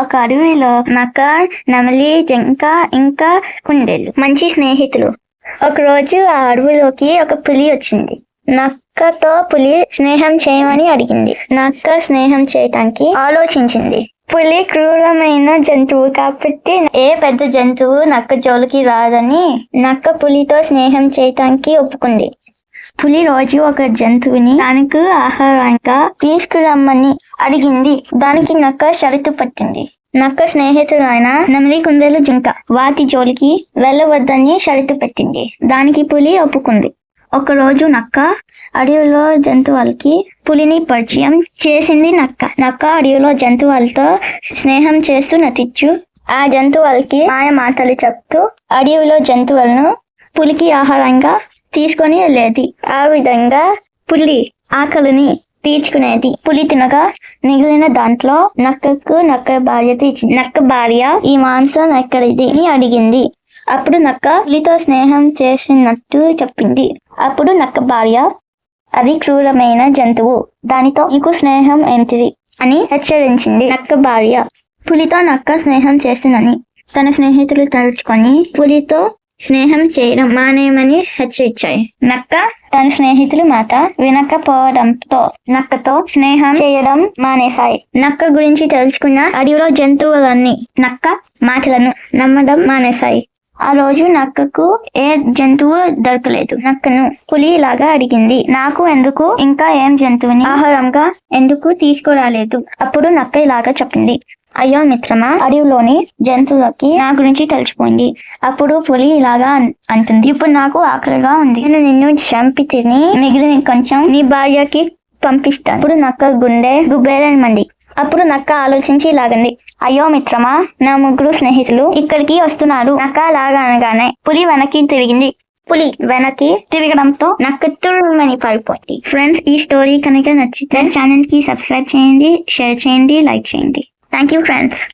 ఒక అడవిలో నక్క నెమలి జింక ఇంకా కుండెలు. మంచి స్నేహితులు. ఒకరోజు ఆ అడవిలోకి ఒక పులి వచ్చింది. నక్కతో పులి స్నేహం చేయమని అడిగింది. నక్క స్నేహం చేయటానికి ఆలోచించింది. పులి క్రూరమైన జంతువు కాబట్టి ఏ పెద్ద జంతువు నక్క జోలికి రాదని నక్క పులితో స్నేహం చేయటానికి ఒప్పుకుంది. పులి రోజు ఒక జంతువుని తనకు ఆహారంగా తీసుకురమ్మని అడిగింది. దానికి నక్క షరతు పట్టింది. నక్క స్నేహితుడు ఆయన నెమలి కుందేలు జుంక వాటి జోలికి వెళ్ళవద్దని షరతు పెట్టింది. దానికి పులి ఒప్పుకుంది. ఒకరోజు నక్క అడవిలో జంతువులకి పులిని పరిచయం చేసింది నక్క. నక్క అడవిలో జంతువులతో స్నేహం చేస్తూ నటించు ఆ జంతువులకి మాయ మాటలు చెప్తూ అడవిలో జంతువులను పులికి ఆహారంగా తీసుకొని వెళ్ళేది. ఆ విధంగా పులి ఆకలిని తీర్చుకునేది. పులి తినగా మిగిలిన దాంట్లో నక్కకు నక్క భార్య ఇచ్చింది. నక్క భార్య ఈ మాంసం ఎక్కడిది అని అడిగింది. అప్పుడు నక్క పులితో స్నేహం చేసినట్టు చెప్పింది. అప్పుడు నక్క భార్య అది క్రూరమైన జంతువు. దానితో నీకు స్నేహం ఏంటిది? అని హెచ్చరించింది నక్క భార్య. పులితో నక్క స్నేహం చేస్తుందని తన స్నేహితులు తలుచుకొని పులితో స్నేహం చేయడం మానేయమని హెచ్చరించాయి. నక్క తన స్నేహితులు మాట వినకపోవడంతో నక్కతో స్నేహం చేయడం మానేశాయి. నక్క గురించి తెలుసుకున్న అడవిలో జంతువులన్నీ నక్క మాటలను నమ్మడం మానేశాయి. ఆ రోజు నక్కకు ఏ జంతువు దొరకలేదు. నక్కను పులి ఇలాగా అడిగింది. నాకు ఎందుకు? ఇంకా ఏం జంతువుని ఆహారంగా ఎందుకు తీసుకురాలేదు? అప్పుడు నక్క ఇలాగా చెప్పింది. అయ్యో మిత్రమా అడవిలోని జంతువులకి నా గురించి తెలిసిపోయింది అప్పుడు పులి ఇలాగా అంటుంది. ఇప్పుడు నాకు ఆకలిగా ఉంది. నేను నిన్ను చంపి తిని మిగిలిన కొంచెం నీ భార్యకి పంపిస్తాను. అప్పుడు నక్క గుండె గుబ్బేలని మంది అప్పుడు నక్క ఆలోచించి ఇలాగంది. అయ్యో మిత్రమా నా ముగ్గురు స్నేహితులు ఇక్కడికి వస్తున్నారు. నక్క లాగనగానే అనగానే పులి వెనక్కి తిరిగింది. పులి వెనక్కి తిరగడంతో నక్క తుర్రుమని పడిపోయింది. ఫ్రెండ్స్ ఈ స్టోరీ కనుక నచ్చితే ఛానల్కి సబ్స్క్రైబ్ చేయండి షేర్ చేయండి లైక్ చేయండి. Thank you, friends.